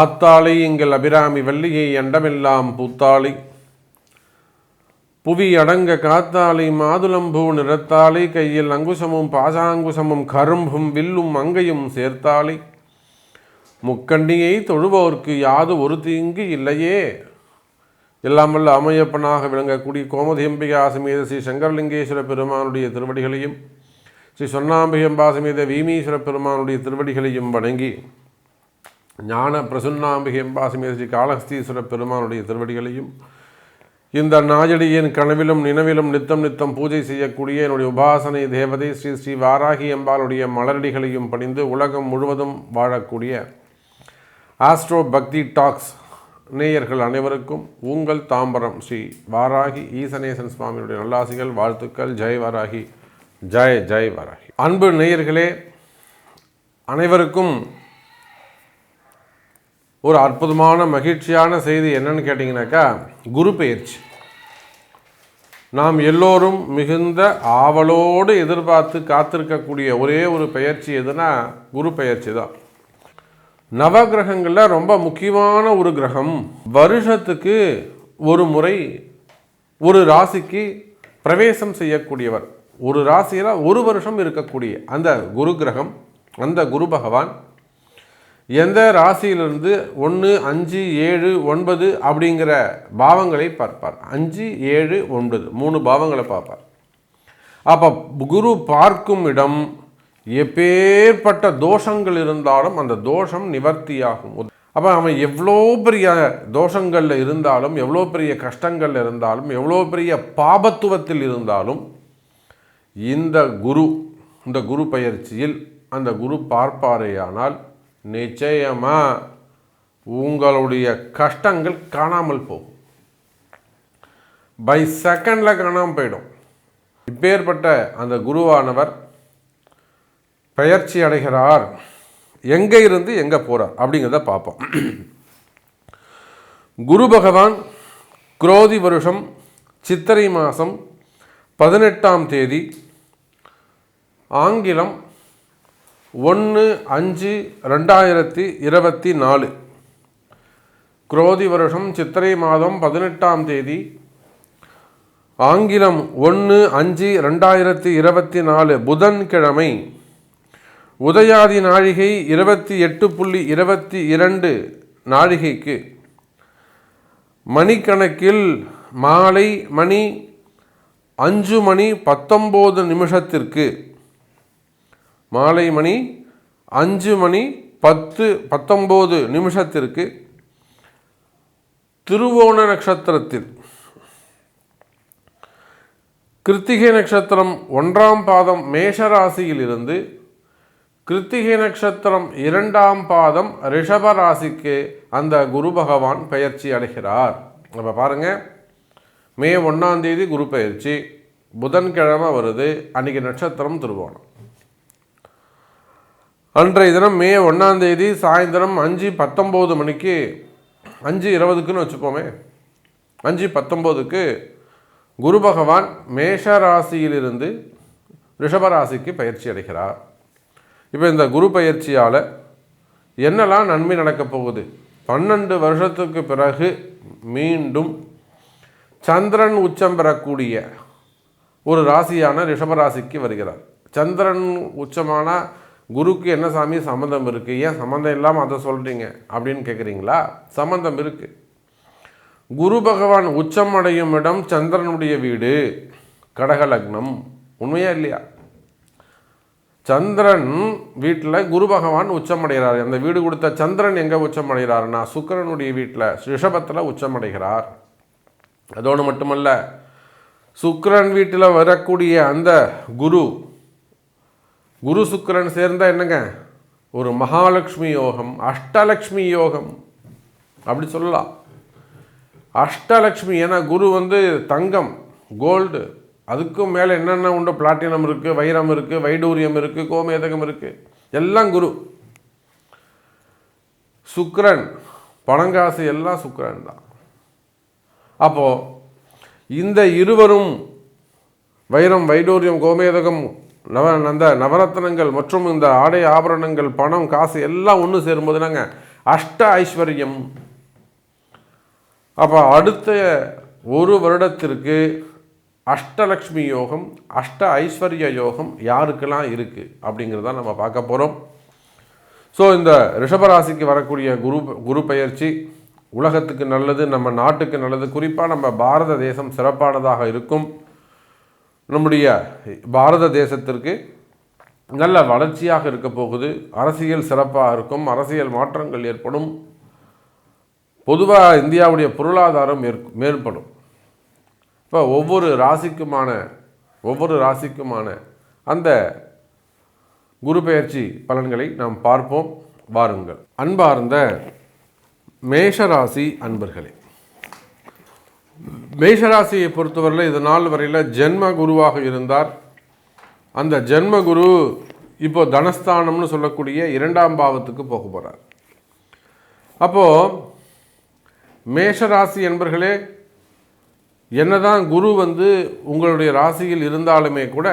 ஆத்தாளை எங்கள் அபிராமி வள்ளியை அண்டமெல்லாம் பூத்தாளை. புவி அடங்க காத்தாளை மாதுளம்பூ நிறத்தாளை. கையில் அங்குசமும் பாசாங்குசமும் கரும்பும் வில்லும் அங்கையும் சேர்த்தாளை. முக்கண்டியை தொழுபவர்க்கு யாது ஒரு தீங்கு இல்லையே? எல்லாம் வல்ல அமையப்பனாக விளங்கக்கூடிய கோமதி சமேத ஸ்ரீ சங்கரலிங்கேஸ்வர பெருமானுடைய திருவடிகளையும் ஸ்ரீ சொன்னாம்பிகம்பா சமேத வீமீஸ்வர பெருமானுடைய திருவடிகளையும் வணங்கி ஞான பிரசுன்னாம்பிகை சமேத ஸ்ரீ பெருமானுடைய திருவடிகளையும் இந்த நாஜடியின் கனவிலும் நினைவிலும் நித்தம் நித்தம் பூஜை செய்யக்கூடிய என்னுடைய உபாசனை தேவதை ஸ்ரீ ஸ்ரீ வாராகி அம்பாளுடைய மலரடிகளையும் பணிந்து உலகம் முழுவதும் வாழக்கூடிய ஆஸ்ட்ரோ பக்தி டாக்ஸ் நேயர்கள் அனைவருக்கும் உங்கள் தாம்பரம் ஸ்ரீ வாராகி ஈசனேசன் சுவாமியுடைய நல்லாசிகள் வாழ்த்துக்கள் ஜெய் வாராகி ஜெய் ஜெய் வாராகி. அன்பு நேயர்களே அனைவருக்கும் ஒரு அற்புதமான மகிழ்ச்சியான செய்தி என்னன்னு கேட்டிங்கனாக்கா குரு பெயர்ச்சி. நாம் எல்லோரும் மிகுந்த ஆவலோடு எதிர்பார்த்து காத்திருக்கக்கூடிய ஒரே ஒரு பெயர்ச்சி எதுனா குரு பெயர்ச்சி தான். நவகிரகங்களில் ரொம்ப முக்கியமான ஒரு கிரகம் வருஷத்துக்கு ஒரு முறை ஒரு ராசிக்கு பிரவேசம் செய்யக்கூடியவர். ஒரு ராசியில் ஒரு வருஷம் இருக்கக்கூடிய அந்த குரு கிரகம் அந்த குரு பகவான் எந்த ராசியிலிருந்து ஒன்று அஞ்சு ஏழு ஒன்பது அப்படிங்கிற பாவங்களை பார்ப்பார். அஞ்சு ஏழு ஒன்பது. மூணு பாவங்களை பார்ப்பார். அப்போ குரு பார்க்கும் இடம் எப்பேற்பட்ட தோஷங்கள் இருந்தாலும் அந்த தோஷம் நிவர்த்தியாகும். அப்போ அவன் எவ்வளோ பெரிய தோஷங்களில் இருந்தாலும் எவ்வளோ பெரிய கஷ்டங்களில் இருந்தாலும் எவ்வளோ பெரிய பாபத்துவத்தில் இருந்தாலும் இந்த குரு இந்த குரு பயிற்சியில் அந்த குரு பார்ப்பாரேயானால் நிச்சயமாக உங்களுடைய கஷ்டங்கள் காணாமல் போகும். பை செகண்டில் காணாமல் போயிடும். இப்பேற்பட்ட அந்த குருவானவர் பெயர்ச்சி அடைகிறார். எங்கே இருந்து எங்கே போகிறார் அப்படிங்கிறத பார்ப்போம். குரு பகவான் குரோதி வருஷம் சித்திரை மாதம் பதினெட்டாம் தேதி ஆங்கிலம் ஒன்று அஞ்சு ரெண்டாயிரத்தி இருபத்தி நாலு. குரோதி வருஷம் சித்திரை மாதம் பதினெட்டாம் தேதி. ஆங்கிலம் ஒன்று அஞ்சு ரெண்டாயிரத்தி இருபத்தி நாலு புதன்கிழமை. உதயாதி நாழிகை இருபத்தி எட்டு புள்ளி இருபத்தி இரண்டு நாழிகைக்கு. மணிக்கணக்கில் மாலை மணி அஞ்சு மணி பத்தொம்போது நிமிஷத்திற்கு. மாலை மணி அஞ்சு மணி பத்து பத்தொம்போது நிமிஷத்திற்கு திருவோண நட்சத்திரத்தில். கிருத்திகை நட்சத்திரம் ஒன்றாம் பாதம் மேஷராசியில் இருந்து கிருத்திகை நட்சத்திரம் இரண்டாம் பாதம் ரிஷப ராசிக்கு அந்த குரு பகவான் பெயர்ச்சி அடைகிறார். அப்போ பாருங்கள் மே ஒன்றாம் தேதி குரு பயிற்சி புதன்கிழமை வருது அன்றைக்கி நட்சத்திரம் திருவோணம். அன்றைய தினம் மே ஒன்றாம் தேதி சாயந்தரம் அஞ்சு பத்தொம்போது மணிக்கு அஞ்சு இருபதுக்குன்னு வச்சுப்போமே அஞ்சு பத்தொம்போதுக்கு குரு பகவான் மேஷ ராசியிலிருந்து ரிஷபராசிக்கு பயிற்சி அடைகிறார். இப்போ இந்த குரு பயிற்சியால் என்னெல்லாம் நன்மை நடக்கப் போகுது? பன்னெண்டு வருஷத்துக்கு பிறகு மீண்டும் சந்திரன் உச்சம் பெறக்கூடிய ஒரு ராசியான ரிஷபராசிக்கு வருகிறார். சந்திரன் உச்சமான குருக்கு என்ன சாமி சம்மந்தம் இருக்குது ஏன் சம்மந்தம் இல்லாமல் அதை சொல்கிறீங்க அப்படின்னு கேட்குறீங்களா சம்மந்தம் இருக்குது குரு பகவான் உச்சம் அடையும் இடம் சந்திரனுடைய வீடு கடகலக்னம் உண்மையா இல்லையா? சந்திரன் வீட்டில் குரு பகவான் உச்சம் அடைகிறார். அந்த வீடு கொடுத்த சந்திரன் எங்கே உச்சம் அடைகிறார்னா சுக்கரனுடைய வீட்டில் ரிஷபத்தில் உச்சம் அடைகிறார். அதோடு மட்டுமல்ல சுக்கரன் வீட்டில் வரக்கூடிய அந்த குரு குரு சுக்கரன் சேர்ந்தால் என்னங்க? ஒரு மகாலட்சுமி யோகம் அஷ்டலக்ஷ்மி யோகம். அப்படி சொல்லலாம். அஷ்டலக்ஷ்மி ஏன்னா குரு வந்து தங்கம் கோல்டு அதுக்கும் மேலே என்னென்ன உண்டு? பிளாட்டினம் இருக்குது வைரம் இருக்குது வைடூரியம் இருக்குது கோமேதகம் இருக்குது எல்லாம் குரு. சுக்ரன் பணங்காசு எல்லாம் சுக்ரன் தான். அப்போது இந்த இருவரும் வைரம் வைடூரியம் கோமேதகம் நவ அந்த நவரத்னங்கள் மற்றும் இந்த ஆடை ஆபரணங்கள் பணம் காசு எல்லாம் ஒன்று சேரும்போது நாங்கள் அஷ்ட ஐஸ்வர்யம். அப்போ அடுத்த ஒரு வருடத்திற்கு அஷ்டலக்ஷ்மி யோகம் அஷ்ட ஐஸ்வர்ய யோகம் யாருக்கெல்லாம் இருக்குது அப்படிங்கிறத நம்ம பார்க்க போகிறோம் ஸோ இந்த ரிஷபராசிக்கு வரக்கூடிய குரு குரு பயிற்சி உலகத்துக்கு நல்லது நம்ம நாட்டுக்கு நல்லது குறிப்பாக நம்ம பாரத தேசம் சிறப்பானதாக இருக்கும். நம்முடைய பாரத தேசத்திற்கு நல்ல வளர்ச்சியாக இருக்க போகுது. அரசியல் சிறப்பாக இருக்கும். அரசியல் மாற்றங்கள் ஏற்படும். பொதுவாக இந்தியாவுடைய பொருளாதாரம் மேற்- மேற்படும் இப்போ ஒவ்வொரு ராசிக்குமான ஒவ்வொரு ராசிக்குமான அந்த குரு பெயர்ச்சி பலன்களை நாம் பார்ப்போம். வாருங்கள். அன்பார்ந்த மேஷராசி அன்பர்களே மேஷராசியை பொறுத்தவரையில் இது நாள் வரையில் ஜென்ம குருவாக இருந்தார். அந்த ஜென்ம குரு இப்போ தனஸ்தானம்னு சொல்லக்கூடிய இரண்டாம் பாவத்துக்கு போக போகிறார் அப்போது மேஷராசி என்பர்களே என்னதான் குரு வந்து உங்களுடைய ராசியில் இருந்தாலுமே கூட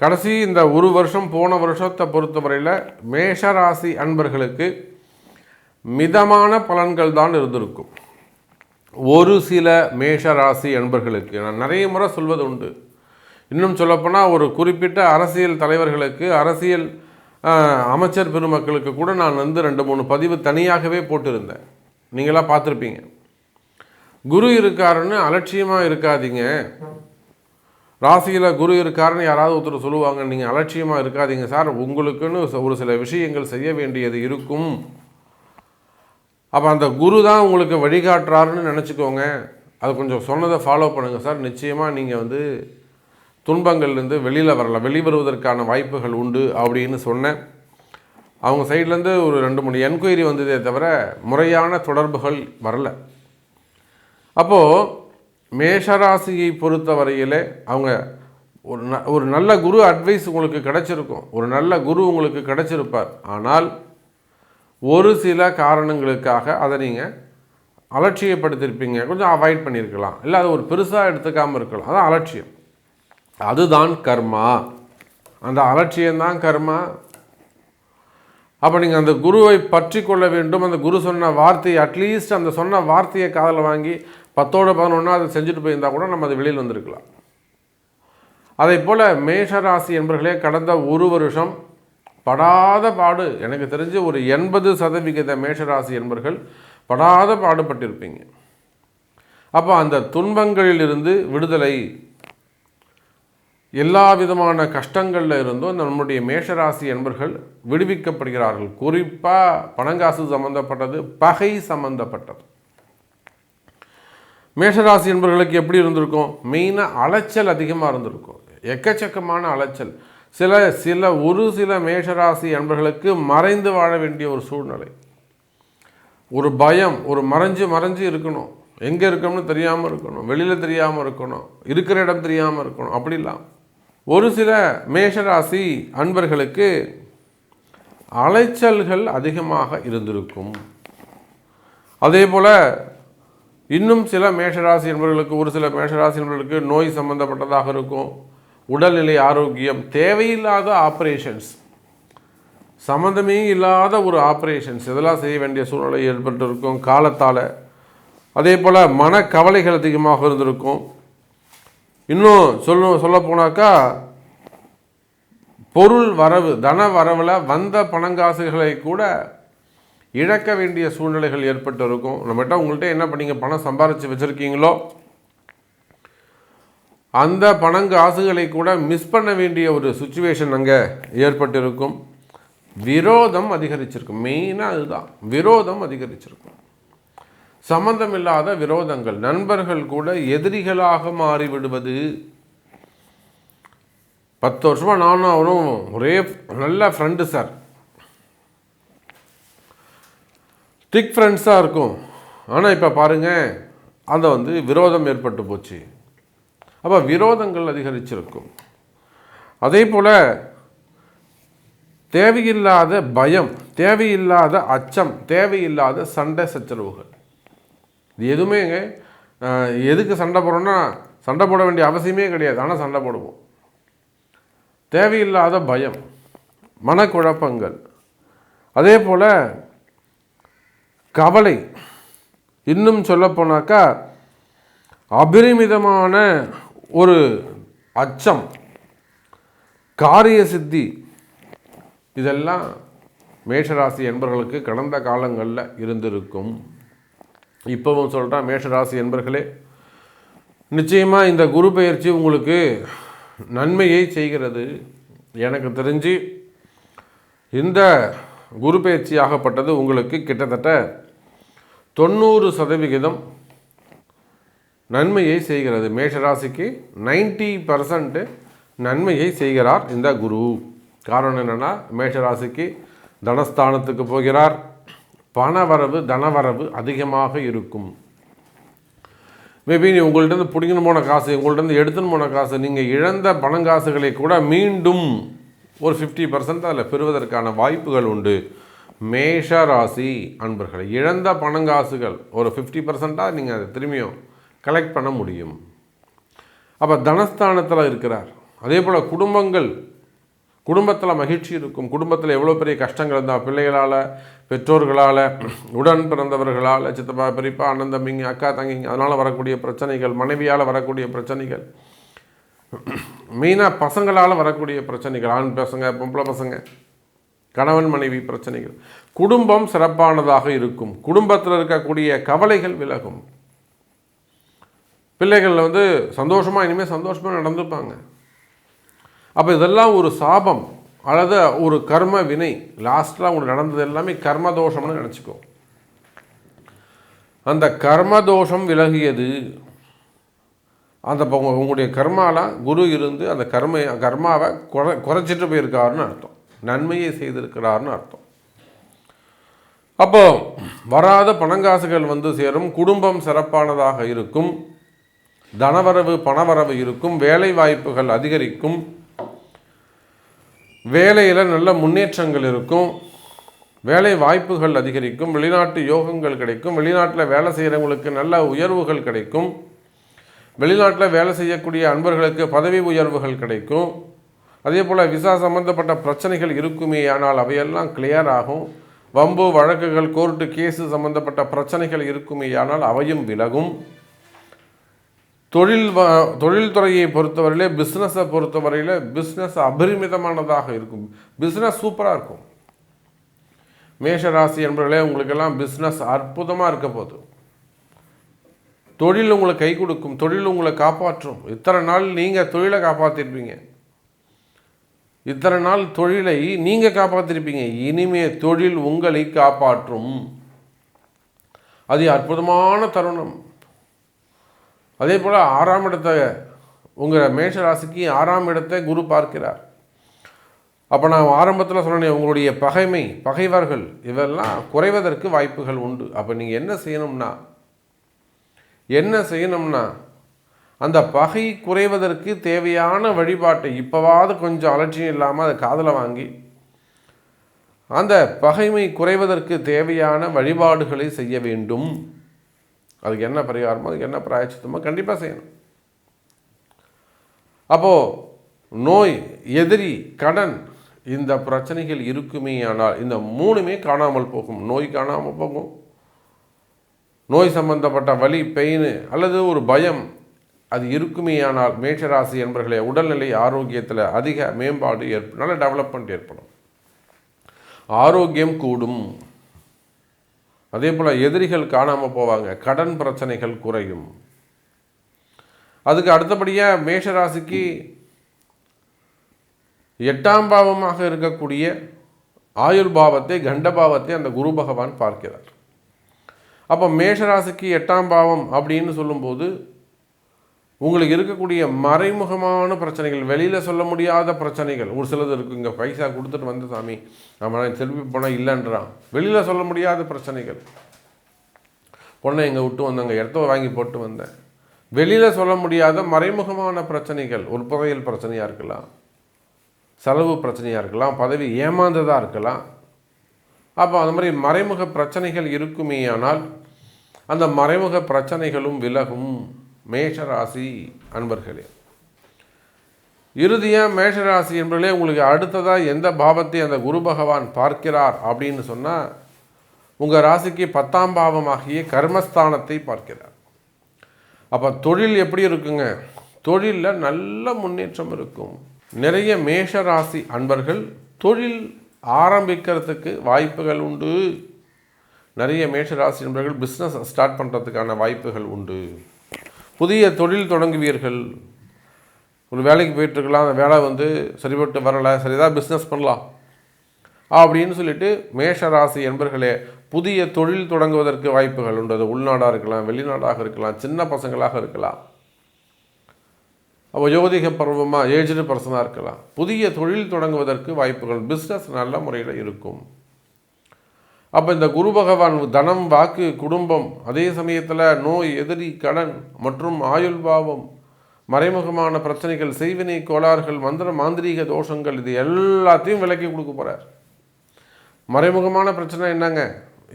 கடைசி இந்த ஒரு வருஷம் போன வருஷத்தை பொறுத்தவரையில் மேஷராசி அன்பர்களுக்கு மிதமான பலன்கள் தான் இருந்திருக்கும். ஒரு சில மேஷ ராசி நண்பர்களுக்கு நான் நிறைய முறை சொல்வது உண்டு. இன்னும் சொல்லப்போனால் ஒரு குறிப்பிட்ட அரசியல் தலைவர்களுக்கு அரசியல் அமைச்சர் பெருமக்களுக்கு கூட நான் வந்து ரெண்டு மூணு பதிவு தனியாகவே போட்டிருந்தேன். நீங்களாம் பார்த்துருப்பீங்க. குரு இருக்காருன்னு அலட்சியமாக இருக்காதீங்க. ராசியில் குரு இருக்காருன்னு யாராவது ஒருத்தர் சொல்லுவாங்க நீங்கள் அலட்சியமாக இருக்காதீங்க சார். உங்களுக்குன்னு ஒரு சில விஷயங்கள் செய்ய வேண்டியது இருக்கும். அப்போ அந்த குரு தான் உங்களுக்கு வழிகாட்டுறாருன்னு நினச்சிக்கோங்க. அது கொஞ்சம் சொன்னதை ஃபாலோ பண்ணுங்கள் சார். நிச்சயமாக நீங்கள் வந்து துன்பங்கள்லேருந்து வெளியில் வரலாம். வெளிவருவதற்கான வாய்ப்புகள் உண்டு அப்படின்னு சொன்னேன். அவங்க சைட்லேருந்து ஒரு ரெண்டு மூணு என்கொயரி வந்ததே தவிர முறையான தொடர்புகள் வரல. அப்போது மேஷராசியை பொறுத்த வரையிலே அவங்க ஒரு ந ஒரு நல்ல குரு அட்வைஸ் உங்களுக்கு கிடச்சிருக்கும். ஒரு நல்ல குரு உங்களுக்கு கிடச்சிருப்பார். ஆனால் ஒரு சில காரணங்களுக்காக அதை நீங்கள் அலட்சியப்படுத்தியிருப்பீங்க கொஞ்சம் அவாய்ட் பண்ணியிருக்கலாம். இல்லை அது ஒரு பெருசாக எடுத்துக்காமல் இருக்கலாம். அதான் அலட்சியம். அதுதான் கர்மா. அந்த அலட்சியம்தான் கர்மா. அப்போ நீங்கள் அந்த குருவை பற்றி கொள்ள வேண்டும். அந்த குரு சொன்ன வார்த்தையை அட்லீஸ்ட் அந்த சொன்ன வார்த்தையை காதில் வாங்கி பத்தோடு பதினொன்றா அதை செஞ்சுட்டு போயிருந்தா கூட நம்ம அது வெளியில் வந்திருக்கலாம். அதே போல் மேஷராசி என்பர்களே கடந்த ஒரு வருஷம் படாத பாடு. எனக்கு தெரிஞ்சு ஒரு எண்பது சதவிகித மேஷராசி என்பர்கள் படாத பாடுபட்டிருப்பீங்க. அப்போ அந்த துன்பங்களிலிருந்து விடுதலை எல்லா விதமான கஷ்டங்களில் இருந்தும் நம்முடைய மேஷராசி என்பர்கள் விடுவிக்கப்படுகிறார்கள். குறிப்பாக பணங்காசு சம்பந்தப்பட்டது பகை சம்பந்தப்பட்டது. மேஷராசி என்பர்களுக்கு எப்படி இருந்திருக்கும்? மெயினாக அலைச்சல் அதிகமாக இருந்திருக்கும். எக்கச்சக்கமான அலைச்சல். சில சில ஒரு சில மேஷராசி அன்பர்களுக்கு மறைந்து வாழ வேண்டிய ஒரு சூழ்நிலை. ஒரு பயம் ஒரு மறைஞ்சு மறைஞ்சு இருக்கணும். எங்கே இருக்கணும்னு தெரியாமல் இருக்கணும். வெளியில் தெரியாமல் இருக்கணும். இருக்கிற இடம் தெரியாமல் இருக்கணும். அப்படிலாம் ஒரு சில மேஷராசி அன்பர்களுக்கு அலைச்சல்கள் அதிகமாக இருந்திருக்கும். அதே போல் இன்னும் சில மேஷராசி என்பவர்களுக்கு ஒரு சில மேஷராசி என்பவர்களுக்கு நோய் சம்பந்தப்பட்டதாக இருக்கும். உடல்நிலை ஆரோக்கியம் தேவையில்லாத ஆப்ரேஷன்ஸ் சம்மந்தமே இல்லாத ஒரு ஆப்ரேஷன்ஸ் இதெல்லாம் செய்ய வேண்டிய சூழ்நிலை ஏற்பட்டிருக்கும் காலத்தால். அதே போல் மனக்கவலைகள் அதிகமாக இருந்திருக்கும். இன்னும் சொல்ல சொல்ல போனாக்கா பொருள் வரவு தன வரவில் வந்த பணங்காசுகளை கூட இழக்க வேண்டிய சூழ்நிலைகள் ஏற்பட்டு இருக்கும் நம்மகிட்ட உங்கள்கிட்ட என்ன பண்ணீங்க? பணம் சம்பாரித்து வச்சுருக்கீங்களோ? அந்த பணங்காசுகளை கூட மிஸ் பண்ண வேண்டிய ஒரு சுச்சுவேஷன் அங்கே ஏற்பட்டிருக்கும். விரோதம் அதிகரிச்சிருக்கும். மெயினாக அதுதான் விரோதம் அதிகரிச்சிருக்கும். சம்பந்தம் இல்லாத விரோதங்கள். நண்பர்கள் கூட எதிரிகளாக மாறிவிடுவது. பத்து வருஷமாக நானும் அவரும் ஒரே நல்ல ஃப்ரெண்டு சார் திக் ஃப்ரெண்ட்ஸாக இருக்கும். ஆனால் இப்போ பாருங்கள் அதை வந்து விரோதம் ஏற்பட்டு போச்சு. அப்போ விரோதங்கள் அதிகரிச்சிருக்கும். அதே போல் தேவையில்லாத பயம் தேவையில்லாத அச்சம் தேவையில்லாத சண்டை சச்சரவுகள். இது எதுவுமே எதுக்கு சண்டை போடுறோன்னா சண்டை போட வேண்டிய அவசியமே கிடையாது. ஆனால் சண்டை போடுவோம். தேவையில்லாத பயம் மனக்குழப்பங்கள். அதே போல் கவலை. இன்னும் சொல்லப்போனாக்கா அபரிமிதமான ஒரு அச்சம் காரிய சித்தி இதெல்லாம் மேஷராசி என்பர்களுக்கு கடந்த காலங்களில் இருந்திருக்கும். இப்போவும் சொல்கிறேன் மேஷராசி என்பர்களே நிச்சயமாக இந்த குரு பயிற்சி உங்களுக்கு நன்மையை செய்கிறது. எனக்கு தெரிஞ்சு இந்த குரு பயிற்சி ஆகப்பட்டது உங்களுக்கு கிட்டத்தட்ட தொண்ணூறு சதவிகிதம் நன்மையை செய்கிறது. மேஷராசிக்கு நைன்டி பர்சன்ட்டு நன்மையை செய்கிறார் இந்த குரு. காரணம் என்னென்னா மேஷராசிக்கு தனஸ்தானத்துக்கு போகிறார். பணவரவு தனவரவு அதிகமாக இருக்கும். மேபி நீ உங்கள்கிட்ட பிடிக்கணும் போன காசு உங்கள்கிட்ட எடுத்துன்னு போன காசு நீங்கள் இழந்த பணங்காசுகளை கூட மீண்டும் ஒரு ஃபிஃப்டி பர்சன்ட் அதில் பெறுவதற்கான வாய்ப்புகள் உண்டு. மேஷ ராசி அன்பர்களை இழந்த பணங்காசுகள் ஒரு ஃபிஃப்டி பர்சண்ட்டாக நீங்கள் அதை திரும்பியும் கலெக்ட் பண்ண முடியும். அப்போ தனஸ்தானத்தில் இருக்கிறார். அதே போல் குடும்பங்கள் குடும்பத்தில் மகிழ்ச்சி இருக்கும். குடும்பத்தில் எவ்வளோ பெரிய கஷ்டங்கள் இருந்தால் பிள்ளைகளால் பெற்றோர்களால் உடன் பிறந்தவர்களால் சித்தப்பா பெரியப்பா அண்ணன் தம்பிங்க அக்கா தங்கிங்க அதனால் வரக்கூடிய பிரச்சனைகள் மனைவியால் வரக்கூடிய பிரச்சனைகள் மெயினாக பசங்களால் வரக்கூடிய பிரச்சனைகள் ஆண் பசங்க பொம்பளை பசங்க கணவன் மனைவி பிரச்சனைகள். குடும்பம் சிறப்பானதாக இருக்கும். குடும்பத்தில் இருக்கக்கூடிய கவலைகள் விலகும். பிள்ளைகளில் வந்து சந்தோஷமாக இனிமேல் சந்தோஷமாக நடந்துப்பாங்க. அப்போ இதெல்லாம் ஒரு சாபம். அல்லது ஒரு கர்ம வினை. லாஸ்ட்டில் உங்களுக்கு நடந்தது எல்லாமே கர்ம தோஷம்னு நினச்சிக்கோ. அந்த கர்ம தோஷம் விலகியது. அந்த உங்களுடைய கர்மாலாம் குரு இருந்து அந்த கர்ம கர்மாவை குறை குறைச்சிட்டு போயிருக்காருன்னு அர்த்தம். நன்மையை செய்திருக்கிறாருன்னு அர்த்தம். அப்போ வராத பணங்காசுகள் வந்து சேரும். குடும்பம் சிறப்பானதாக இருக்கும். தனவரவு பணவரவு இருக்கும் வேலை வாய்ப்புகள் அதிகரிக்கும் வேலையில் நல்ல முன்னேற்றங்கள் இருக்கும் வேலை வாய்ப்புகள் அதிகரிக்கும் வெளிநாட்டு யோகங்கள் கிடைக்கும் வெளிநாட்டில் வேலை செய்கிறவங்களுக்கு நல்ல உயர்வுகள் கிடைக்கும் வெளிநாட்டில் வேலை செய்யக்கூடிய அன்பர்களுக்கு பதவி உயர்வுகள் கிடைக்கும். அதே போல் விசா சம்பந்தப்பட்ட பிரச்சனைகள் இருக்குமே ஆனால் அவையெல்லாம் கிளியர் ஆகும். வம்பு வழக்குகள் கோர்ட்டு கேஸு சம்பந்தப்பட்ட பிரச்சனைகள் இருக்குமே ஆனால் அவையும் விலகும். தொழில் வ- தொழில்துறையை பொறுத்தவரையிலே பிஸ்னஸை பொறுத்தவரையில் பிஸ்னஸ் அபரிமிதமானதாக இருக்கும். பிஸ்னஸ் சூப்பராக இருக்கும். மேஷராசி என்பவர்களே உங்களுக்கெல்லாம் பிஸ்னஸ் அற்புதமாக இருக்க போகுது. தொழில் உங்களை கை கொடுக்கும் தொழில் உங்களை காப்பாற்றும். இத்தனை நாள் நீங்கள் தொழிலை காப்பாற்றிருப்பீங்க இத்தனை நாள் தொழிலை நீங்கள் காப்பாற்றிருப்பீங்க இனிமே தொழில் உங்களை காப்பாற்றும். அது அற்புதமான தருணம். அதே போல் ஆறாம் இடத்தை உங்கள் மேஷ ராசிக்கு ஆறாம் இடத்தை குரு பார்க்கிறார். அப்போ நான் ஆரம்பத்தில் சொன்னேன் உங்களுடைய பகைமை பகைவர்கள் இதெல்லாம் குறைவதற்கு வாய்ப்புகள் உண்டு. அப்போ நீங்கள் என்ன செய்யணும்னா என்ன செய்யணும்னா அந்த பகை குறைவதற்கு தேவையான வழிபாட்டை இப்போவாவது கொஞ்சம் அலட்சியம் இல்லாமல் அதை காதில் வாங்கி அந்த பகைமை குறைவதற்கு தேவையான வழிபாடுகளை செய்ய வேண்டும். அதுக்கு என்ன பரிகாரமோ அதுக்கு என்ன பிராயச்சித்தமோ கண்டிப்பாக செய்யணும். அப்போது நோய் எதிரி கடன் இந்த பிரச்சனைகள் இருக்குமே ஆனால் இந்த மூணுமே காணாமல் போகும். நோய் காணாமல் போகும். நோய் சம்பந்தப்பட்ட வலி பெயின் அல்லது ஒரு பயம் அது இருக்குமே ஆனால் மேஷராசி என்பர்களே உடல்நிலை ஆரோக்கியத்தில் அதிக மேம்பாடு ஏற்ப நல்ல டெவலப்மெண்ட் ஏற்படும். ஆரோக்கியம் கூடும். அதே போல் எதிரிகள் காணாமல் போவாங்க. கடன் பிரச்சனைகள் குறையும். அதுக்கு அடுத்தபடியாக மேஷராசிக்கு எட்டாம் பாவமாக இருக்கக்கூடிய ஆயுள் பாவத்தை கண்ட பாவத்தை அந்த குரு பகவான் பார்க்கிறார். அப்போ மேஷராசிக்கு எட்டாம் பாவம் அப்படின்னு சொல்லும்போது உங்களுக்கு இருக்கக்கூடிய மறைமுகமான பிரச்சனைகள் வெளியில் சொல்ல முடியாத பிரச்சனைகள். ஒரு சிலது இருக்கு இங்கே பைசா கொடுத்துட்டு வந்த சாமி அவன் திருப்பி போனால் இல்லைன்றான். வெளியில் சொல்ல முடியாத பிரச்சனைகள். பொண்ணை எங்கே விட்டு வந்தாங்க இடத்த வாங்கி போட்டு வந்தேன். வெளியில் சொல்ல முடியாத மறைமுகமான பிரச்சனைகள். ஒரு புதையல் பிரச்சனையாக இருக்கலாம் செலவு பிரச்சனையாக இருக்கலாம் பதவி ஏமாந்ததாக இருக்கலாம். அப்போ அந்த மாதிரி மறைமுக பிரச்சனைகள் இருக்குமேயானால் அந்த மறைமுக பிரச்சனைகளும் விலகும். மேஷராசி அன்பர்களே. இறுதியாக மேஷராசி என்பர்களே உங்களுக்கு அடுத்ததாக எந்த பாவத்தை அந்த குரு பகவான் பார்க்கிறார் அப்படின்னு சொன்னால் உங்கள் ராசிக்கு பத்தாம் பாவமாகிய கர்மஸ்தானத்தை பார்க்கிறார். அப்போ தொழில் எப்படி இருக்குங்க? தொழிலில் நல்ல முன்னேற்றம் இருக்கும். நிறைய மேஷ ராசி அன்பர்கள் தொழில் ஆரம்பிக்கிறதுக்கு வாய்ப்புகள் உண்டு. நிறைய மேஷ ராசி அன்பர்கள் பிஸ்னஸ் ஸ்டார்ட் பண்ணுறதுக்கான வாய்ப்புகள் உண்டு. புதிய தொழில் தொடங்குவீர்கள். ஒரு வேலைக்கு போயிட்டுருக்கலாம் அந்த வேலை வந்து சரிபட்டு வரலை சரிதான் பிஸ்னஸ் பண்ணலாம். அப்படின்னு சொல்லிட்டு மேஷராசி என்பர்களே புதிய தொழில் தொடங்குவதற்கு வாய்ப்புகள் உண்டு. அது உள்நாடாக இருக்கலாம் வெளிநாடாக இருக்கலாம் சின்ன பசங்களாக இருக்கலாம். அப்போ யோதிக பருவமாக ஏஜ்டு பர்சனாக இருக்கலாம். புதிய தொழில் தொடங்குவதற்கு வாய்ப்புகள் பிஸ்னஸ் நல்ல முறையில் இருக்கும். அப்போ இந்த குரு பகவான் தனம் வாக்கு குடும்பம் அதே சமயத்தில் நோய் எதிரி கடன் மற்றும் ஆயுள் பாவம் மறைமுகமான பிரச்சனைகள் செய்வினை கோளாறுகள் மந்திர மாந்திரீக தோஷங்கள் இது எல்லாத்தையும் விலக்கி கொடுக்க போகிறார் மறைமுகமான பிரச்சனை என்னங்க?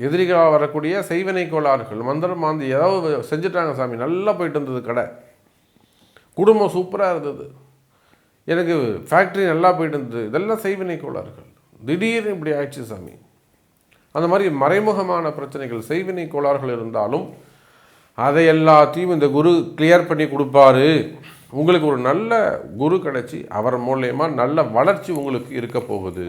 எதிரிகளாக வரக்கூடிய செய்வினை கோளாறுகள் மந்திரம் மாந்தி ஏதாவது செஞ்சுட்டாங்க சாமி நல்லா போயிட்டு இருந்தது கடை. குடும்பம் சூப்பராக இருந்தது. எனக்கு ஃபேக்ட்ரி நல்லா போயிட்டு இருந்தது. இதெல்லாம் செய்வினை கோளாறுகள். திடீர்னு இப்படி ஆயிடுச்சு சாமி. அந்த மாதிரி மறைமுகமான பிரச்சனைகள் செய்வினை கோளாறுகள் இருந்தாலும் அதை எல்லாத்தையும் இந்த குரு கிளியர் பண்ணி கொடுப்பாரு. உங்களுக்கு ஒரு நல்ல குரு கிடச்சி அவர் மூலயமா நல்ல வளர்ச்சி உங்களுக்கு இருக்க போகுது.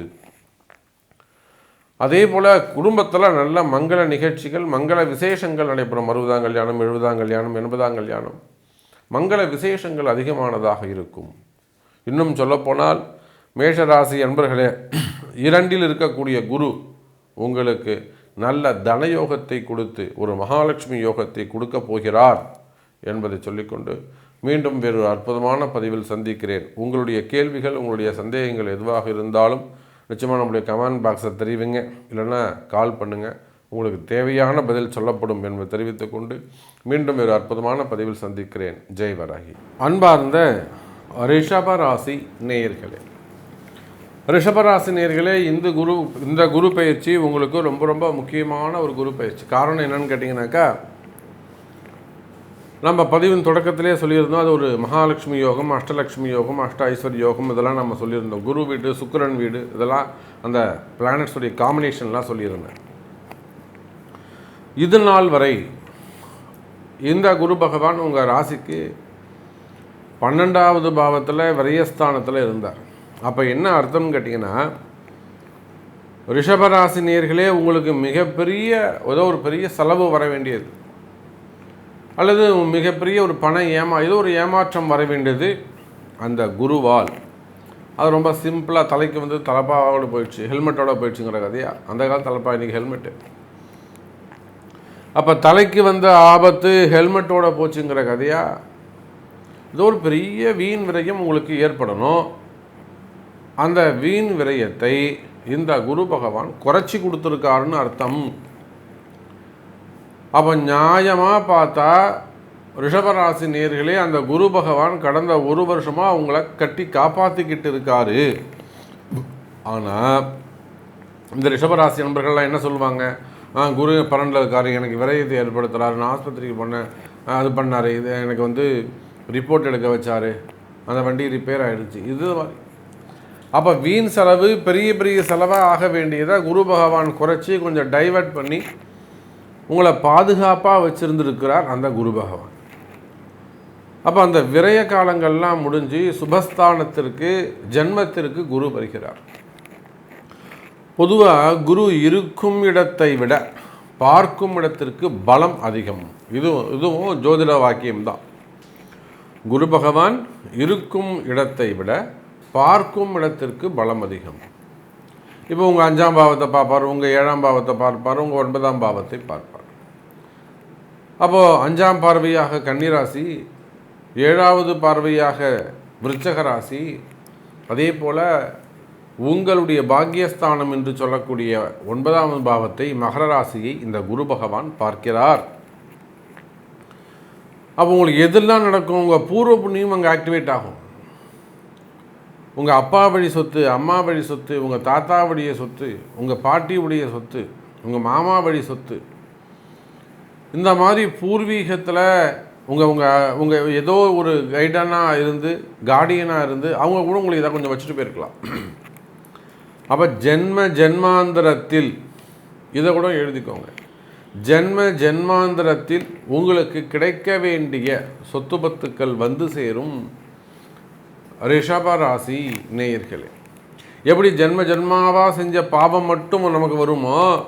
அதே போல் குடும்பத்தில் நல்ல மங்கள நிகழ்ச்சிகள் மங்கள விசேஷங்கள் நடைபெறும். அறுபதாம் கல்யாணம் எழுபதாம் கல்யாணம் எண்பதாம் கல்யாணம். மங்கள விசேஷங்கள் அதிகமானதாக இருக்கும். இன்னும் சொல்லப்போனால் மேஷராசி அன்பர்களே இரண்டில் இருக்கக்கூடிய குரு உங்களுக்கு நல்ல தனயோகத்தை கொடுத்து ஒரு மகாலட்சுமி யோகத்தை கொடுக்க போகிறார் என்பதை சொல்லிக்கொண்டு மீண்டும் வேறு அற்புதமான பதிவில் சந்திக்கிறேன். உங்களுடைய கேள்விகள் உங்களுடைய சந்தேகங்கள் எதுவாக இருந்தாலும் நிச்சயமாக நம்முடைய கமெண்ட் பாக்ஸை தெரிவிங்க. இல்லைன்னா கால் பண்ணுங்கள் உங்களுக்கு தேவையான பதில் சொல்லப்படும் என்பதை தெரிவித்துக்கொண்டு மீண்டும் ஒரு அற்புதமான பதிவில் சந்திக்கிறேன். ஜெய் வராகி. அன்பார்ந்த ரிஷப ராசி நேயர்களே ரிஷபராசி நேயர்களே இந்த குரு இந்த குரு பயிற்சி உங்களுக்கு ரொம்ப ரொம்ப முக்கியமான ஒரு குரு பயிற்சி. காரணம் என்னன்னு கேட்டிங்கனாக்கா நம்ம பதிவின் தொடக்கத்திலே சொல்லியிருந்தோம் அது ஒரு மகாலட்சுமி யோகம் அஷ்டலட்சுமி யோகம் அஷ்ட ஐஸ்வர்ய யோகம் இதெல்லாம் நம்ம சொல்லியிருந்தோம். குரு வீடு சுக்கிரன் வீடு இதெல்லாம் அந்த பிளானட்ஸுடைய காம்பினேஷன்லாம் சொல்லியிருந்தேன். இது நாள் வரை இந்த குரு பகவான் உங்கள் ராசிக்கு பன்னெண்டாவது பாவத்தில் விரயஸ்தானத்தில் இருந்தார். அப்போ என்ன அர்த்தம்னு கேட்டிங்கன்னா ரிஷபராசி நேர்களே உங்களுக்கு மிகப்பெரிய ஏதோ ஒரு பெரிய செலவு வர வேண்டியது. அல்லது மிகப்பெரிய ஒரு பண ஏமா ஏதோ ஒரு ஏமாற்றம் வர வேண்டியது அந்த குருவால். அது ரொம்ப சிம்பிளாக தலைக்கு வந்து தலைப்பாவோடு போயிடுச்சு ஹெல்மெட்டோட போயிடுச்சுங்கிற கதையா? அந்த கால தலைப்பா இன்றைக்கி ஹெல்மெட்டு. அப்போ தலைக்கு வந்த ஆபத்து ஹெல்மெட்டோட போச்சுங்கிற கதையா? இது ஒரு பெரிய வீண் விரயம் உங்களுக்கு ஏற்படணும். அந்த வீண் விரயத்தை இந்த குரு பகவான் குறைச்சி கொடுத்துருக்காருன்னு அர்த்தம். அப்போ நியாயமாக பார்த்தா ரிஷபராசி நேர்களே அந்த குரு பகவான் கடந்த ஒரு வருஷமாக அவங்கள கட்டி காப்பாற்றிக்கிட்டு இருக்காரு. ஆனால் இந்த ரிஷபராசி நண்பர்கள்லாம் என்ன சொல்லுவாங்க? ஆ குரு பரண்டில் இருக்காரு எனக்கு விரயத்தை ஏற்படுத்துகிறாரு நான் ஆஸ்பத்திரிக்கு போனேன். அது பண்ணார் இது எனக்கு வந்து ரிப்போர்ட் எடுக்க வச்சார். அந்த வண்டி ரிப்பேர் ஆகிடுச்சு இது அப்போ வீண் செலவு பெரிய பெரிய செலவாக ஆக வேண்டியதை குரு பகவான் குறைச்சி கொஞ்சம் டைவர்ட் பண்ணி உங்களை பாதுகாப்பாக வச்சுருந்துருக்கிறார் அந்த குரு பகவான். அப்போ அந்த விரய காலங்கள்லாம் முடிஞ்சு சுபஸ்தானத்திற்கு ஜென்மத்திற்கு குரு வருகிறார். பொதுவாக குரு இருக்கும் இடத்தை விட பார்க்கும் இடத்திற்கு பலம் அதிகம். இதுவும் இதுவும் ஜோதிட வாக்கியம்தான். குரு பகவான் இருக்கும் இடத்தை விட பார்க்கும் இடத்திற்கு பலம் அதிகம். இப்போ உங்கள் அஞ்சாம் பாவத்தை பார்ப்பார் உங்கள் ஏழாம் பாவத்தை பார்ப்பார் உங்கள் ஒன்பதாம் பாவத்தை பார்ப்பார். அப்போது அஞ்சாம் பார்வையாக கன்னிராசி ஏழாவது பார்வையாக விருச்சக ராசி அதே போல் உங்களுடைய பாக்கியஸ்தானம் என்று சொல்லக்கூடிய ஒன்பதாவது பாவத்தை மகர ராசியை இந்த குரு பகவான் பார்க்கிறார். அப்போ உங்களுக்கு எதெல்லாம் நடக்கும்? உங்கள் பூர்வ புண்ணியம் அங்கே ஆக்டிவேட் ஆகும். உங்கள் அப்பா வழி சொத்து அம்மா வழி சொத்து உங்கள் தாத்தா வழிய சொத்து உங்கள் பாட்டியுடைய சொத்து உங்கள் மாமா வழி சொத்து. இந்த மாதிரி பூர்வீகத்தில் உங்கள் உங்கள் உங்கள் ஏதோ ஒரு கைடனாக இருந்து கார்டியனாக இருந்து அவங்க கூட உங்களுக்கு இதை கொஞ்சம் வச்சுட்டு போயிருக்கலாம். அப்போ ஜென்ம ஜென்மாந்திரத்தில் இதை கூட எழுதிக்கோங்க. ஜென்ம ஜென்மாந்திரத்தில் உங்களுக்கு கிடைக்க வேண்டிய சொத்து பத்துக்கள் வந்து சேரும். ரிஷப ராசி நேயர்களே எப்படி ஜென்ம ஜென்மாவாக செஞ்ச பாவம் மட்டும் நமக்கு வருமோ?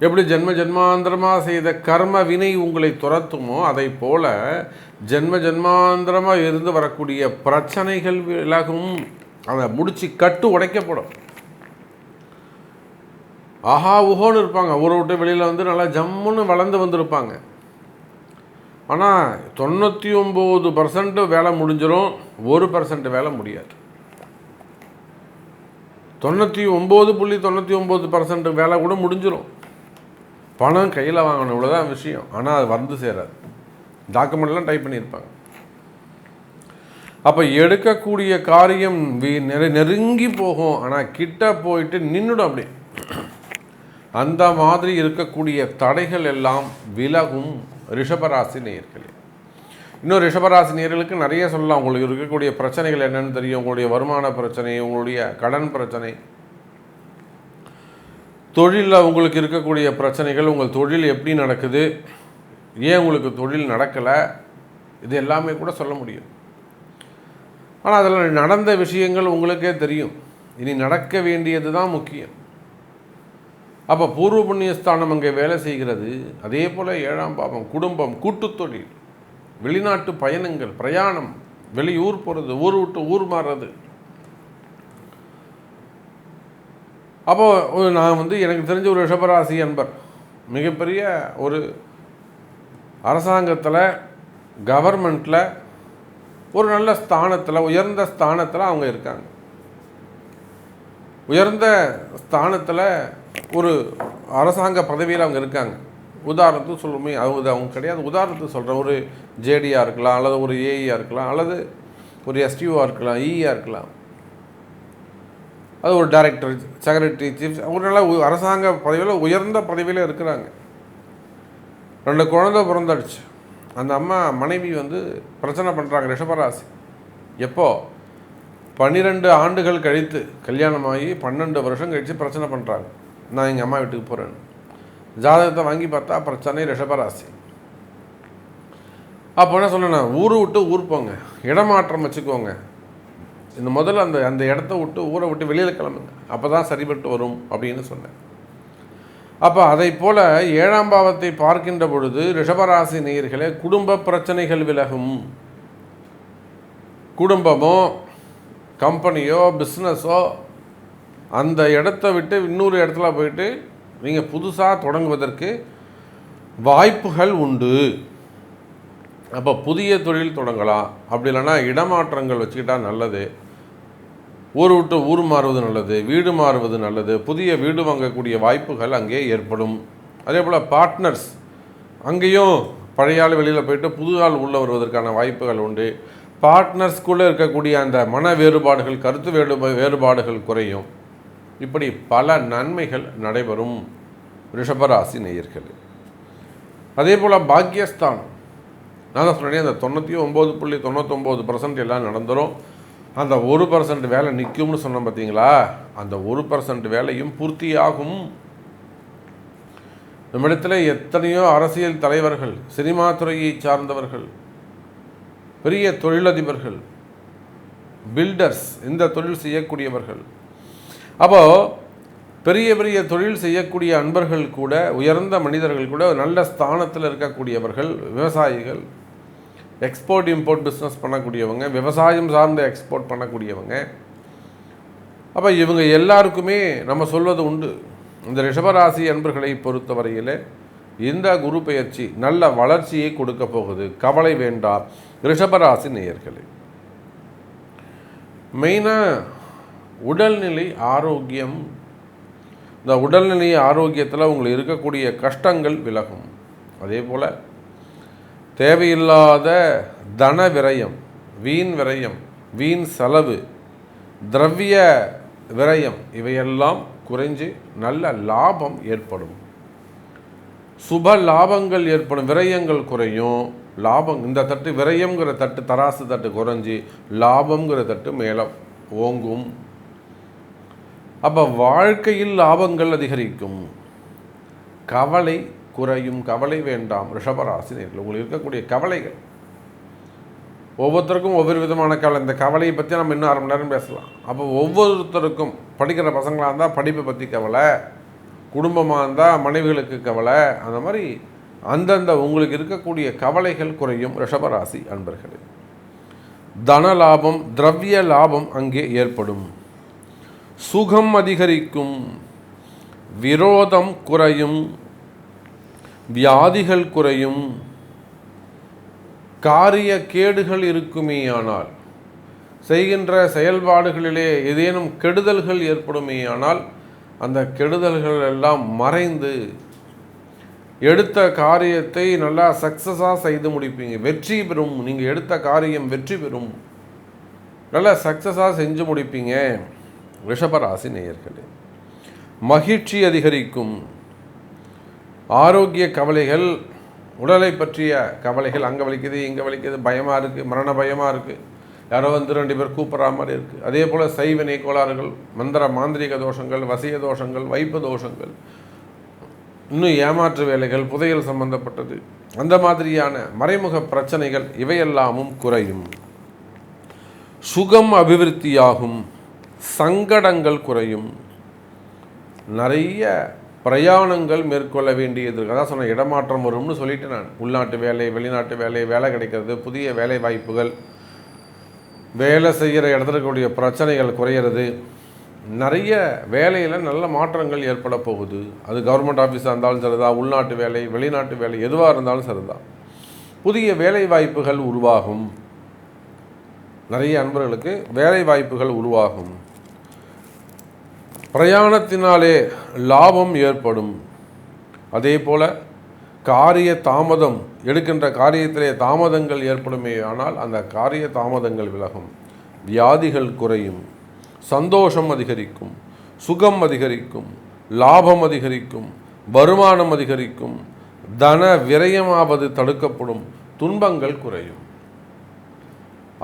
எப்படி ஜென்ம ஜென்மாந்திரமாக செய்த கர்ம வினை உங்களை துரத்துமோ? அதை போல ஜென்ம ஜென்மாந்திரமாக இருந்து வரக்கூடிய பிரச்சனைகள் விலகும். அதை முடிச்சு கட்டு உடைக்கப்படும். ஆஹா உஹோன்னு இருப்பாங்க. ஊரை விட்டு வெளியில் வந்து நல்லா ஜம்முன்னு வளர்ந்து வந்திருப்பாங்க. ஆனால் தொண்ணூற்றி ஒம்பது பர்சன்ட் வேலை முடிஞ்சிடும் ஒரு பர்சன்ட் வேலை முடியாது. தொண்ணூற்றி ஒம்பது புள்ளி தொண்ணூற்றி ஒம்பது பர்சன்ட் வேலை கூட முடிஞ்சிடும் பணம் கையில் வாங்கணும் இவ்வளோதான் விஷயம். ஆனால் அது வந்து சேராது. டாக்குமெண்ட்லாம் டைப் பண்ணியிருப்பாங்க. அப்போ எடுக்கக்கூடிய காரியம் நெரு நெருங்கி போகும். ஆனால் கிட்ட போயிட்டு நின்றுடும் அப்படி அந்த மாதிரி இருக்கக்கூடிய தடைகள் எல்லாம் விலகும். ரிஷபராசி நேயர்களே. இன்னும் ரிஷபராசி நேர்களுக்கு நிறைய சொல்லலாம். உங்களுக்கு இருக்கக்கூடிய பிரச்சனைகள் என்னென்னு தெரியும். உங்களுடைய வருமான பிரச்சனை உங்களுடைய கடன் பிரச்சனை. தொழிலில் உங்களுக்கு இருக்கக்கூடிய பிரச்சனைகள் உங்கள் தொழில் எப்படி நடக்குது? ஏன் உங்களுக்கு தொழில் நடக்கலை? இது எல்லாமே கூட சொல்ல முடியும். ஆனால் அதில் நடந்த விஷயங்கள் உங்களுக்கே தெரியும். இனி நடக்க வேண்டியது தான் முக்கியம். அப்போ பூர்வ புண்ணியஸ்தானம் அங்கே வேலை செய்கிறது. அதே போல் ஏழாம் பாவம் குடும்பம் கூட்டுத்தொழில் வெளிநாட்டு பயணங்கள் பிரயாணம் வெளியூர் போகிறது ஊர் விட்டு ஊர் மாறுறது. அப்போது நான் வந்து எனக்கு தெரிஞ்ச ஒரு ரிஷபராசி அன்பர். மிகப்பெரிய ஒரு அரசாங்கத்தில் கவர்மெண்ட்டில் ஒரு நல்ல ஸ்தானத்தில் உயர்ந்த ஸ்தானத்தில் அவங்க இருக்காங்க. உயர்ந்த ஸ்தானத்தில் ஒரு அரசாங்க பதவியில் அவங்க இருக்காங்க. உதாரணத்துக்கு சொல்லுமே அவங்க அவங்க கிடையாது. உதாரணத்துக்கு சொல்கிறேன் ஒரு ஜேடியாக இருக்கலாம் அல்லது ஒரு ஏஇயாக இருக்கலாம் அல்லது ஒரு எஸ்டிஓவாக இருக்கலாம் இஇயாக இருக்கலாம். அது ஒரு டைரக்டர் செக்ரட்டரி சீஃப் அவங்க நல்லா அரசாங்க பதவியில் உயர்ந்த பதவியில் இருக்கிறாங்க. ரெண்டு குழந்தை பிறந்தாடுச்சு. அந்த அம்மா மனைவி வந்து பிரச்சனை பண்ணுறாங்க ரிஷபராசி. எப்போ? பன்னிரெண்டு ஆண்டுகள் கழித்து கல்யாணமாகி பன்னெண்டு வருஷம் கழித்து பிரச்சனை பண்ணுறாங்க நான் எங்கள் அம்மா வீட்டுக்கு போகிறேன் ஜாதகத்தை வாங்கி பார்த்தா பிரச்சனை ரிஷபராசி. அப்போ என்ன சொல்லணும் ஊரை விட்டு ஊர் போங்க. இடமாற்றம் வச்சுக்கோங்க. இந்த முதல்ல அந்த அந்த இடத்த விட்டு ஊரை விட்டு வெளியில் கிளம்புங்க. அப்போ தான் சரிபட்டு வரும் அப்படின்னு சொன்னேன். அப்போ அதை போல் ஏழாம் பாவத்தை பார்க்கின்ற பொழுது ரிஷபராசி நேயர்களே குடும்ப பிரச்சனைகள் விலகும். குடும்பமோ கம்பெனியோ பிஸ்னஸோ அந்த இடத்த விட்டு இன்னொரு இடத்துல போயிட்டு நீங்கள் புதுசாக தொடங்குவதற்கு வாய்ப்புகள் உண்டு. அப்போ புதிய தொழில் தொடங்கலாம். அப்படி இல்லைன்னா இடமாற்றங்கள் வச்சுக்கிட்டால் நல்லது. ஊர் விட்டு ஊர் மாறுவது நல்லது வீடு மாறுவது நல்லது புதிய வீடு வாங்கக்கூடிய வாய்ப்புகள் அங்கே ஏற்படும். அதே போல் பார்ட்னர்ஸ் அங்கேயும் பழைய ஆள் வெளியில் போயிட்டு புது ஆள் உள்ளே வருவதற்கான வாய்ப்புகள் உண்டு. பார்ட்னர்ஸ்குள்ளே இருக்கக்கூடிய அந்த மன வேறுபாடுகள் கருத்து வேறு வேறுபாடுகள் குறையும். இப்படி பல நன்மைகள் நடைபெறும் ரிஷபராசி நேயர்கள். அதே போல் பாக்கியஸ்தானம். நான் தான் சொன்னேன் அந்த தொண்ணூற்றி ஒம்பது புள்ளி தொண்ணூத்தொம்பது பர்சன்ட் எல்லாம் நடந்துடும் அந்த ஒரு பர்சன்ட் வேலை நிற்கும்னு சொன்னோம் பார்த்தீங்களா அந்த ஒரு பர்சன்ட் வேலையும் பூர்த்தியாகும். நம்மிடத்தில் எத்தனையோ அரசியல் தலைவர்கள் சினிமா துறையை சார்ந்தவர்கள் பெரிய தொழிலதிபர்கள் பில்டர்ஸ் இந்த தொழில் செய்யக்கூடியவர்கள் அப்போது பெரிய பெரிய தொழில் செய்யக்கூடிய அன்பர்கள் கூட உயர்ந்த மனிதர்கள் கூட நல்ல ஸ்தானத்தில் இருக்கக்கூடியவர்கள் விவசாயிகள் எக்ஸ்போர்ட் இம்போர்ட் பிஸ்னஸ் பண்ணக்கூடியவங்க விவசாயம் சார்ந்த எக்ஸ்போர்ட் பண்ணக்கூடியவங்க. அப்போ இவங்க எல்லாருக்குமே நம்ம சொல்வது உண்டு. இந்த ரிஷபராசி அன்பர்களை பொறுத்தவரையில் இந்த குரு பயிற்சி நல்ல வளர்ச்சியை கொடுக்க போகுது. கவலை வேண்டாம். ரிஷபராசி நேயர்களே மெயினாக உடல்நிலை ஆரோக்கியம் இந்த உடல்நிலை ஆரோக்கியத்தில் உங்களுக்கு இருக்கக்கூடிய கஷ்டங்கள் விலகும். அதே போல் தேவையில்லாத தன விரயம் வீண் விரயம் வீண் செலவு திரவிய விரயம் இவையெல்லாம் குறைஞ்சு நல்ல லாபம் ஏற்படும். சுப லாபங்கள் ஏற்படும் விரயங்கள் குறையும். லாபம் இந்த தட்டு விரயங்கிற தட்டு தராசு தட்டு குறைஞ்சி லாபங்கிற தட்டு மேலே ஓங்கும். அப்போ வாழ்க்கையில் லாபங்கள் அதிகரிக்கும். கவலை குறையும் கவலை வேண்டாம். ரிஷபராசினியர்கள் உங்களுக்கு இருக்கக்கூடிய கவலைகள். ஒவ்வொருத்தருக்கும் ஒவ்வொரு விதமான கவலை. இந்த கவலையை பற்றி நம்ம இன்னும் அரை மணி நேரம் பேசலாம். அப்போ ஒவ்வொருத்தருக்கும் படிக்கிற பசங்களாக இருந்தால் படிப்பை பற்றி கவலை. குடும்பமாக இருந்தால் மனைவிகளுக்கு கவலை. அந்த மாதிரி அந்தந்த உங்களுக்கு இருக்கக்கூடிய கவலைகள் குறையும். ரிஷபராசி அன்பர்களே. தன லாபம் திரவிய லாபம் அங்கே ஏற்படும். சுகம் அதிகரிக்கும் விரோதம் குறையும் வியாதிகள் குறையும் காரிய கேடுகள் இருக்குமேயானால் செய்கின்ற செயல்பாடுகளிலே ஏதேனும் கெடுதல்கள் ஏற்படுமேயானால் அந்த கெடுதல்கள் எல்லாம் மறைந்து எடுத்த காரியத்தை நல்லா சக்ஸஸாக செய்து முடிப்பீங்க. வெற்றி பெறும் நீங்கள் எடுத்த காரியம் வெற்றி பெறும். நல்லா சக்ஸஸாக செஞ்சு முடிப்பீங்க. ரிஷபராசி நேயர்களே மகிழ்ச்சி அதிகரிக்கும். ஆரோக்கிய கவலைகள் உடலை பற்றிய கவலைகள் அங்கே வலிக்குது இங்கே வலிக்குது பயமாக இருக்குது மரண பயமாக இருக்குது யாரோ வந்து ரெண்டு பேர் கூப்பிட்ற மாதிரி இருக்குது அதே போல் சைவினை கோளாறுகள் மந்திர மாந்திரிக தோஷங்கள் வசிய தோஷங்கள் வைப்பு தோஷங்கள். இன்னும் ஏமாற்று வேலைகள் புதையல் சம்பந்தப்பட்டது. அந்த மாதிரியான மறைமுக பிரச்சனைகள் இவையெல்லாமும் குறையும். சுகம் அபிவிருத்தியாகும். சங்கடங்கள் குறையும். நிறைய பிரயாணங்கள் மேற்கொள்ள வேண்டியது. இருக்கு அதான் சொன்ன இடமாற்றம் வரும்னு சொல்லிட்டு நான். உள்நாட்டு வேலை வெளிநாட்டு வேலை வேலை கிடைக்கிறது புதிய வேலை வாய்ப்புகள். வேலை செய்கிற இடத்துல இருக்கக்கூடிய பிரச்சனைகள் குறையிறது. நிறைய வேலையில் நல்ல மாற்றங்கள் ஏற்பட போகுது. அது கவர்மெண்ட் ஆஃபீஸாக இருந்தாலும் சரிதான். உள்நாட்டு வேலை வெளிநாட்டு வேலை எதுவாக இருந்தாலும் சரிதான். புதிய வேலை வாய்ப்புகள் உருவாகும். நிறைய அன்பர்களுக்கு வேலை வாய்ப்புகள் உருவாகும். பிரயாணத்தினாலே லாபம் ஏற்படும். அதே போல் காரிய தாமதம் எடுக்கின்ற காரியத்திலே தாமதங்கள் ஏற்படுமே ஆனால் அந்த காரிய தாமதங்கள் விலகும். வியாதிகள் குறையும் சந்தோஷம் அதிகரிக்கும் சுகம் அதிகரிக்கும் லாபம் அதிகரிக்கும் வருமானம் அதிகரிக்கும் தன விரயமாவது தடுக்கப்படும் துன்பங்கள் குறையும்.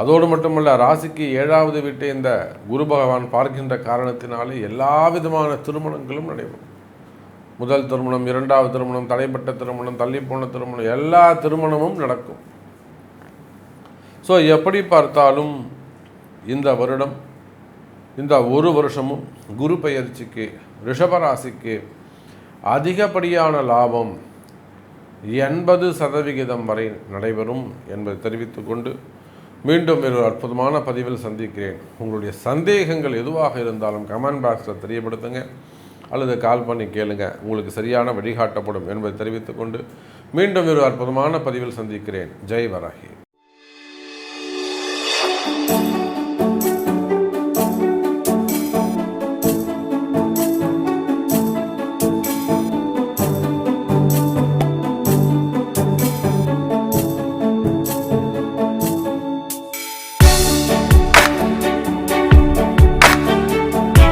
அதோடு மட்டுமல்ல ராசிக்கு ஏழாவது வீட்டை இந்த குரு பகவான் பார்க்கின்ற காரணத்தினாலே எல்லா விதமான திருமணங்களும் நடைபெறும். முதல் திருமணம் இரண்டாவது திருமணம் தடைப்பட்ட திருமணம் தள்ளிப்போன திருமணம் எல்லா திருமணமும் நடக்கும். ஸோ எப்படி பார்த்தாலும் இந்த வருடம் இந்த ஒரு வருஷமும் குரு பயிற்சிக்கு ரிஷபராசிக்கு அதிகப்படியான லாபம் எண்பது சதவிகிதம் வரை நடைபெறும் என்பதை தெரிவித்துக்கொண்டு மீண்டும் ஒரு அற்புதமான பதிவில் சந்திக்கிறேன். உங்களுடைய சந்தேகங்கள் எதுவாக இருந்தாலும் கமெண்ட் பாக்ஸில் தெரியப்படுத்துங்க. அல்லது கால் பண்ணி கேளுங்க. உங்களுக்கு சரியான வழிகாட்டப்படும் என்பதை தெரிவித்துக்கொண்டு மீண்டும் ஒரு அற்புதமான பதிவில் சந்திக்கிறேன். ஜெய் வராகி.